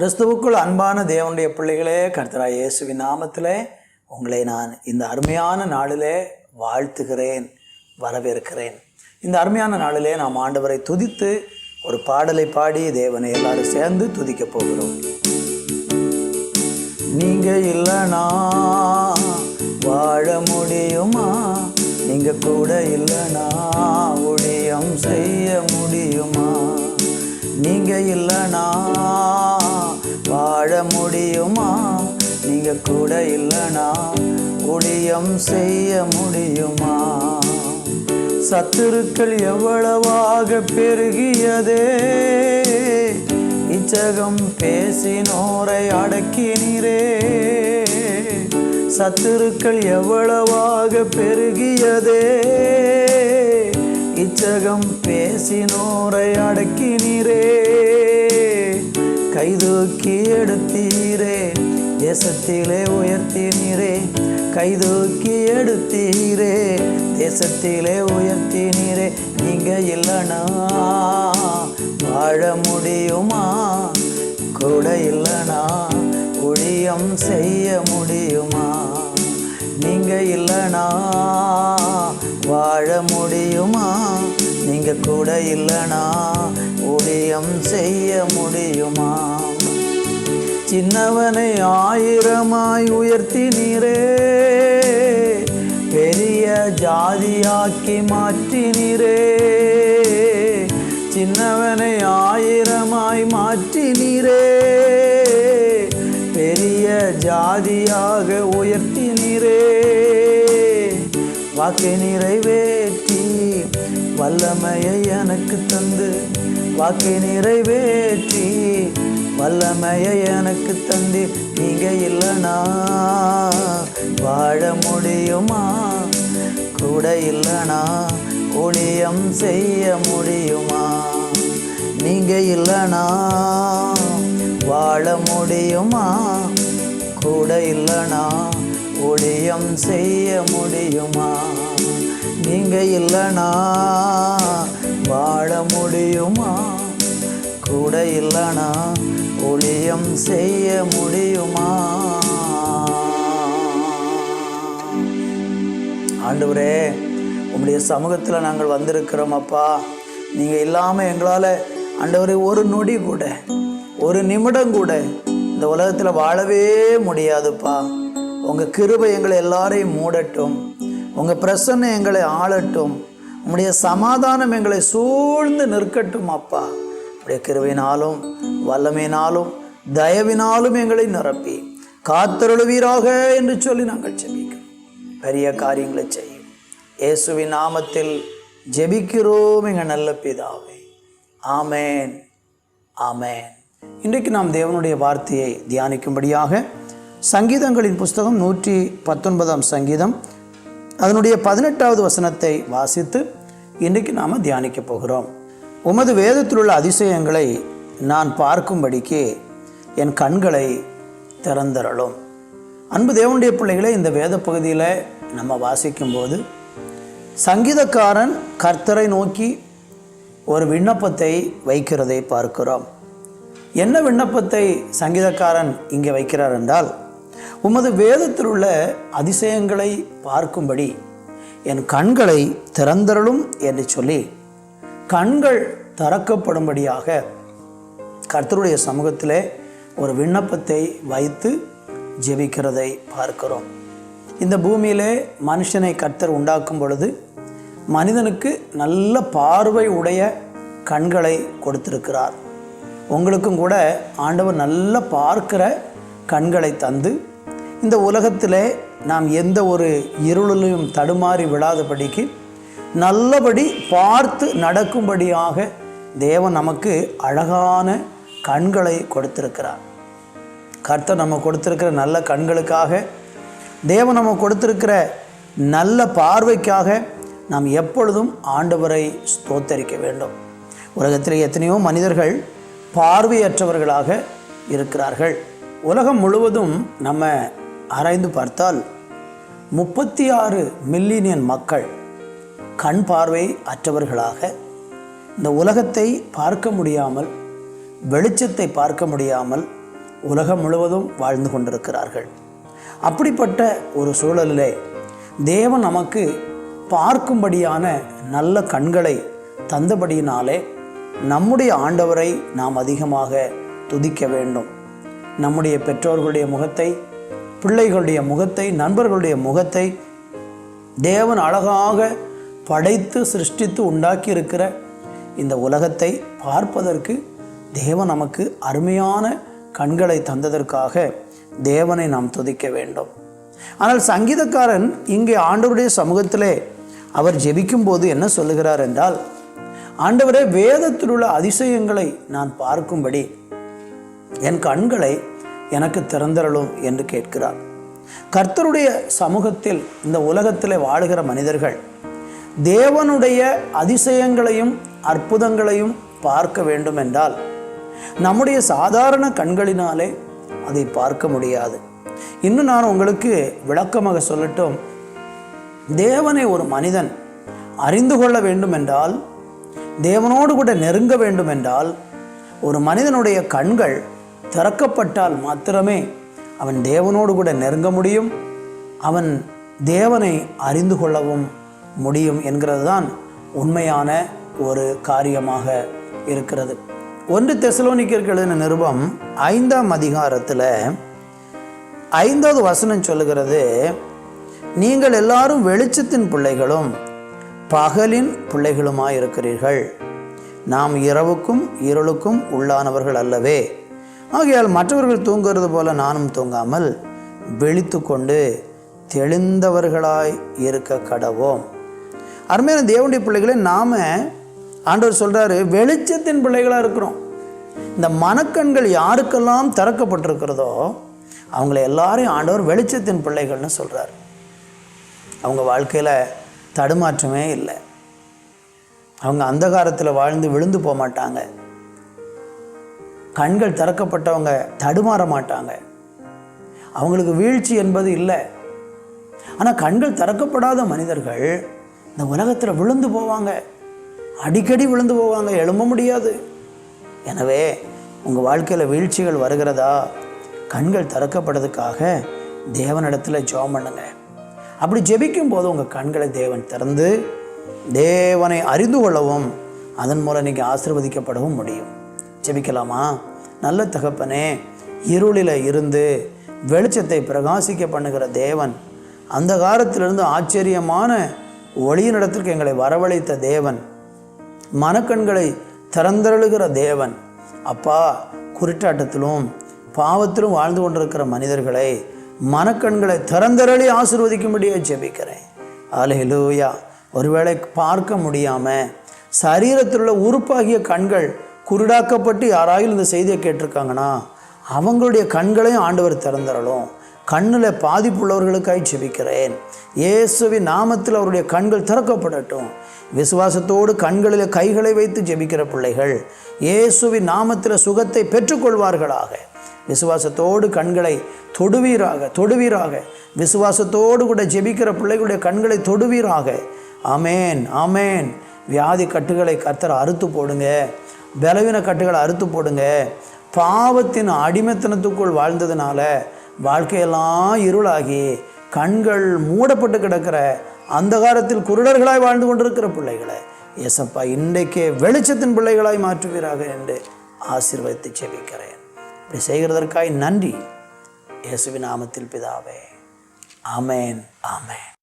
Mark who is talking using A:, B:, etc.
A: கிறிஸ்துவுக்குள் அன்பான தேவனுடைய பிள்ளைகளே கர்த்தராய் இயேசுவின் நாமத்திலே உங்களை நான் இந்த அருமையான நாளிலே வாழ்த்துகிறேன் வரவேற்கிறேன். இந்த அருமையான நாளிலே நாம் ஆண்டவரை துதித்து ஒரு பாடலை பாடி தேவனை எல்லாரும் சேர்ந்து துதிக்க போகிறோம். நீங்க இல்லைனா வாழ முடியுமா? நீங்க கூட இல்லைனா ஊழியம் செய்ய முடியுமா? நீங்கள் இல்லைனா வாழ முடியுமா? நீங்கள் கூட இல்லைனா ஊழியம் செய்ய முடியுமா? சத்துருக்கள் எவ்வளவாக பெருகியதே. இச்சகம் பேசினோரை அடக்கினீரே. சத்துருக்கள் எவ்வளவாக பெருகியதே. இச்சகம் பேசினோரை அடக்கினீரே. கைதூக்கி எடுத்தீரே. தேசத்திலே உயர்த்தினீரே. கைதூக்கி எடுத்தீரே. தேசத்திலே உயர்த்தினீரே. நீங்க இல்லைனா வாழ முடியுமா? கூட இல்லைனா ஒழியம் செய்ய முடியுமா? நீங்க இல்லைனா வாழ முடியுமா? நீங்கள் கூட இல்லைனா ஊதியம் செய்ய முடியுமா? சின்னவனை ஆயிரமாய் உயர்த்தி நீரே பெரிய ஜாதியாக்கி மாற்றினீரே சின்னவனை ஆயிரமாய் மாற்றினீரே பெரிய ஜாதியாக உயர்த்தி வாக்கை நிறைவேற்றி வல்லமையை எனக்கு தந்து. வாக்கை நிறைவேற்றி வல்லமையை எனக்கு தந்து. நீங்க இல்லைனா வாழ முடியுமா? கூட இல்லைனா ஊழியம் செய்ய முடியுமா? நீங்கள் இல்லைனா வாழ முடியுமா? கூட இல்லைனா ஊழியம் செய்ய முடியுமா? நீங்கள் இல்லைனா வாழ முடியுமா? கூட இல்லைனா ஒளியம் செய்ய முடியுமா? ஆண்டவரே உங்களுடைய சமூகத்தில் நாங்கள் வந்திருக்கிறோம் அப்பா. நீங்கள் இல்லாமல் எங்களால் ஆண்டவரே ஒரு நொடி கூட ஒரு நிமிடம் கூட இந்த உலகத்தில் வாழவே முடியாதுப்பா. உங்கள் கிருபை எங்களை எல்லாரையும் மூடட்டும். உங்கள் பிரசன்னம் எங்களை ஆளட்டும். உங்களுடைய சமாதானம் எங்களை சூழ்ந்து நிற்கட்டும் அப்பா. உடைய கிருவினாலும் வல்லமையினாலும் தயவினாலும் எங்களை நிரப்பி. காத்தருளுவீராக என்று சொல்லி நாங்கள் ஜெபிக்கிறோம். பெரிய காரியங்களை செய்யும். இயேசுவின் நாமத்தில் ஜெபிக்கிறோம் எங்கள் நல்ல பிதாவே. ஆமேன். ஆமேன். இன்றைக்கு நாம் தேவனுடைய வார்த்தையை தியானிக்கும்படியாக சங்கீதங்களின் புஸ்தகம் நூற்றி பத்தொன்பதாம் சங்கீதம். அதனுடைய பதினெட்டாவது வசனத்தை வாசித்து இன்றைக்கு நாம் தியானிக்க போகிறோம். உமது வேதத்திலுள்ள அதிசயங்களை நான் பார்க்கும்படிக்கு என் கண்களை திறந்தரலும் அன்பு தேவனுடைய பிள்ளைகளை இந்த வேத பகுதியில் நம்ம வாசிக்கும்போது சங்கீதக்காரன் கர்த்தரை நோக்கி ஒரு விண்ணப்பத்தை வைக்கிறதை பார்க்கிறோம். என்ன விண்ணப்பத்தை சங்கீதக்காரன் இங்கே வைக்கிறார் என்றால் உமது வேதத்தில் உள்ள அதிசயங்களை பார்க்கும்படி என் கண்களை திறந்தருளும் என்று சொல்லி கண்கள் திறக்கப்படும்படியாக கர்த்தருடைய சமூகத்திலே ஒரு விண்ணப்பத்தை வைத்து ஜெபிக்கிறதை பார்க்கிறோம். இந்த பூமியிலே மனுஷனை கர்த்தர் உண்டாக்கும் பொழுது மனிதனுக்கு நல்ல பார்வை உடைய கண்களை கொடுத்திருக்கிறார். உங்களுக்கும் கூட ஆண்டவர் நல்ல பார்க்கிற கண்களை தந்து இந்த உலகத்தில் நாம் எந்த ஒரு இருளிலும் தடுமாறி விழாதபடிக்கு நல்லபடி பார்த்து நடக்கும்படியாக தேவன் நமக்கு அழகான கண்களை கொடுத்திருக்கிறார். கர்த்தர் நம்ம கொடுத்திருக்கிற நல்ல கண்களுக்காக தேவன் நம்ம கொடுத்திருக்கிற நல்ல பார்வைக்காக நாம் எப்பொழுதும் ஆண்டவரை ஸ்தோத்தரிக்க வேண்டும். உலகத்தில் எத்தனையோ மனிதர்கள் பார்வையற்றவர்களாக இருக்கிறார்கள். உலகம் முழுவதும் நம்ம ஆராய்ந்து பார்த்தால் முப்பத்தி ஆறு மில்லியன் மக்கள் கண் பார்வை அற்றவர்களாக இந்த உலகத்தை பார்க்க முடியாமல் வெளிச்சத்தை பார்க்க முடியாமல் உலகம் முழுவதும் வாழ்ந்து கொண்டிருக்கிறார்கள். அப்படிப்பட்ட ஒரு சூழலிலே தேவன் நமக்கு பார்க்கும்படியான நல்ல கண்களை தந்தபடியினாலே நம்முடைய ஆண்டவரை நாம் அதிகமாக துதிக்க வேண்டும். நம்முடைய பெற்றோர்களுடைய முகத்தை பிள்ளைகளுடைய முகத்தை நண்பர்களுடைய முகத்தை தேவன் அழகாக படைத்து சிருஷ்டித்து உண்டாக்கி இருக்கிற இந்த உலகத்தை பார்ப்பதற்கு தேவன் நமக்கு அருமையான கண்களை தந்ததற்காக தேவனை நாம் துதிக்க வேண்டும். ஆனால் சங்கீதக்காரன் இங்கே ஆண்டவருடைய சமூகத்திலே அவர் ஜெபிக்கும்போது என்ன சொல்லுகிறார் என்றால் ஆண்டவரே வேதத்தில் உள்ள அதிசயங்களை நான் பார்க்கும்படி என் கண்களை எனக்கு திறந்தரலும் என்று கேட்கிறார். கர்த்தருடைய சமூகத்தில் இந்த உலகத்தில் வாழுகிற மனிதர்கள் தேவனுடைய அதிசயங்களையும் அற்புதங்களையும் பார்க்க வேண்டும் என்றால் நம்முடைய சாதாரண கண்களினாலே அதை பார்க்க முடியாது. இன்னும் நான் உங்களுக்கு விளக்கமாக சொல்லட்டும். தேவனை ஒரு மனிதன் அறிந்து கொள்ள வேண்டும் என்றால் தேவனோடு கூட நெருங்க வேண்டும் என்றால் ஒரு மனிதனுடைய கண்கள் திறக்கப்பட்டால் மாத்திரமே அவன் தேவனோடு கூட நெருங்க முடியும் அவன் தேவனை அறிந்து கொள்ளவும் முடியும் என்கிறது தான் உண்மையான ஒரு காரியமாக இருக்கிறது. ஒன்று தெசலோனிக்கர்கள் நிருபம் ஐந்தாம் அதிகாரத்தில் ஐந்தாவது வசனம் சொல்லுகிறது நீங்கள் எல்லாரும் வெளிச்சத்தின் பிள்ளைகளும் பகலின் பிள்ளைகளுமாய் இருக்கிறீர்கள் நாம் இரவுக்கும் இருளுக்கும் உள்ளானவர்கள் அல்லவே. ஆகையால் மற்றவர்கள் தூங்குறது போல நானும் தூங்காமல் விழித்து கொண்டு தெளிந்தவர்களாய் இருக்க கடவோம். அருமையான தேவனுடைய பிள்ளைகளை நாம் ஆண்டவர் சொல்கிறாரு வெளிச்சத்தின் பிள்ளைகளாக இருக்கிறோம். இந்த மனக்கண்கள் யாருக்கெல்லாம் திறக்கப்பட்டிருக்கிறதோ அவங்கள எல்லாரையும் ஆண்டவர் வெளிச்சத்தின் பிள்ளைகள்னு சொல்கிறார் அவங்க வாழ்க்கையில் தடுமாற்றமே இல்லை. அவங்க அந்தகாரத்தில் வாழ்ந்து விழுந்து போக மாட்டாங்க கண்கள் திறக்கப்பட்டவங்க தடுமாற மாட்டாங்க. அவங்களுக்கு வீழ்ச்சி என்பது இல்லை. ஆனால் கண்கள் திறக்கப்படாத மனிதர்கள் இந்த உலகத்தில் விழுந்து போவாங்க. அடிக்கடி விழுந்து போவாங்க எழும்ப முடியாது. எனவே உங்கள் வாழ்க்கையில் வீழ்ச்சிகள் வருகிறதா? கண்கள் திறக்கப்படுறதுக்காக தேவனிடத்தில் ஜெபம் பண்ணுங்க. அப்படி ஜெபிக்கும் போது உங்கள் கண்களை தேவன் திறந்து தேவனை அறிந்து கொள்ளவும் அதன் மூலம் நீங்கள் ஆசிர்வதிக்கப்படவும் முடியும். ஜெபிக்கலாமா? நல்ல தகப்பனே இருளில் இருந்து வெளிச்சத்தை பிரகாசிக்க பண்ணுகிற தேவன் அந்த காலத்திலிருந்து ஆச்சரியமான ஒளியினிடத்திற்கு எங்களை வரவழைத்த தேவன் மனக்கண்களை திறந்தருளுகிற தேவன். அப்பா குருட்டாட்டத்திலும் பாவத்திலும் வாழ்ந்து கொண்டிருக்கிற மனிதர்களை மனக்கண்களை திறந்தரளி ஆசிர்வதிக்கும்படியே ஜெபிக்கிறேன். அலையிலூயா ஒருவேளை பார்க்க முடியாமல் சரீரத்தில் உள்ள உறுப்பாகிய கண்கள் குருடாக்கப்பட்டு யாராயும் இந்த செய்தியை கேட்டிருக்காங்கன்னா அவங்களுடைய கண்களையும் ஆண்டவர் திறந்தரலும் கண்ணில் பாதிப்புள்ளவர்களுக்காய் செபிக்கிறேன் இயேசுவின் நாமத்தில் அவருடைய கண்கள் திறக்கப்படட்டும். விசுவாசத்தோடு கண்களில் கைகளை வைத்து ஜெபிக்கிற பிள்ளைகள் இயேசுவின் நாமத்தில் சுகத்தை பெற்றுக்கொள்வார்களாக. விசுவாசத்தோடு கண்களை தொடுவீராக தொடுவீராக. விசுவாசத்தோடு கூட ஜெபிக்கிற பிள்ளைகளுடைய கண்களை தொடுவீராக. அமேன் அமேன் வியாதி கட்டுகளை கத்தரை அறுத்து போடுங்க. பலவீன கட்டுகளை அறுத்து போடுங்க. பாவத்தின் அடிமைத்தனத்துக்குள் வாழ்ந்ததுனால வாழ்க்கையெல்லாம் இருளாகி கண்கள் மூடப்பட்டு கிடக்கிற அந்தகாரத்தில் குருடர்களாய் வாழ்ந்து கொண்டிருக்கிற பிள்ளைகளை ஏசப்பா இன்றைக்கே வெளிச்சத்தின் பிள்ளைகளாய் மாற்றுவீராக என்று ஆசீர்வதித்து செபிக்கிறேன். இப்படி செய்கிறதற்காய் நன்றி. இயேசுவின் நாமத்தில் பிதாவே. ஆமேன் ஆமேன்.